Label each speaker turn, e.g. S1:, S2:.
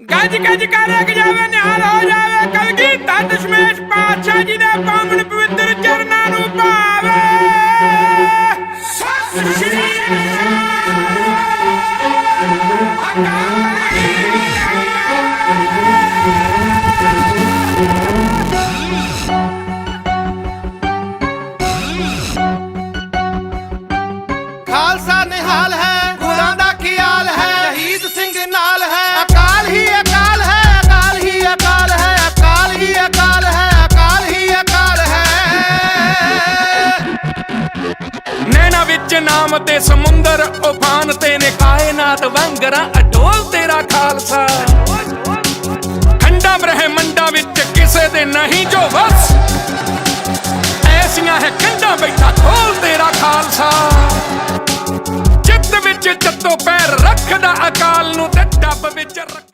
S1: ਗੱਜ ਗੱਜ ਕਰ ਜਾਵੇ, ਨਿਹਾਲ ਹੋ ਜਾਵੇ ਕਲਗੀ ਤਾਂ ਦਸ਼ਮੇਸ਼ ਪਾਤਸ਼ਾਹ ਜੀ ਦੇ ਪਾਵਨ ਪਵਿੱਤਰ ਚਰਨਾਂ ਨੂੰ ਭਾਵੇ। ਸਤਿ ਸ਼੍ਰੀ
S2: ਖਾਲਸਾ ਨਿਹਾਲ ਹੈ।
S1: ਨਾਮ ਤੇ ਸਮੁੰਦਰ, ਉਫਾਨ ਤੇ ਨੇ ਕਾਇਨਾਤ ਵੰਗਰਾ ਅਡੋਲ ਤੇਰਾ ਖਾਲਸਾ। ਖੰਡਾਂ ਬ੍ਰਹਿਮੰਡਾਂ ਵਿੱਚ ਕਿਸੇ ਦੇ ਨਹੀਂ ਜੋ ਵਸ। ਐਸੀਆਂ ਹੈ ਖੰਡਾ ਬੈਠਾ ਖੋਲ ਤੇਰਾ ਖਾਲਸਾ। ਚਿੱਤ ਵਿੱਚ ਚੱਤੋ ਪੈਰ ਰੱਖਦਾ ਅਕਾਲ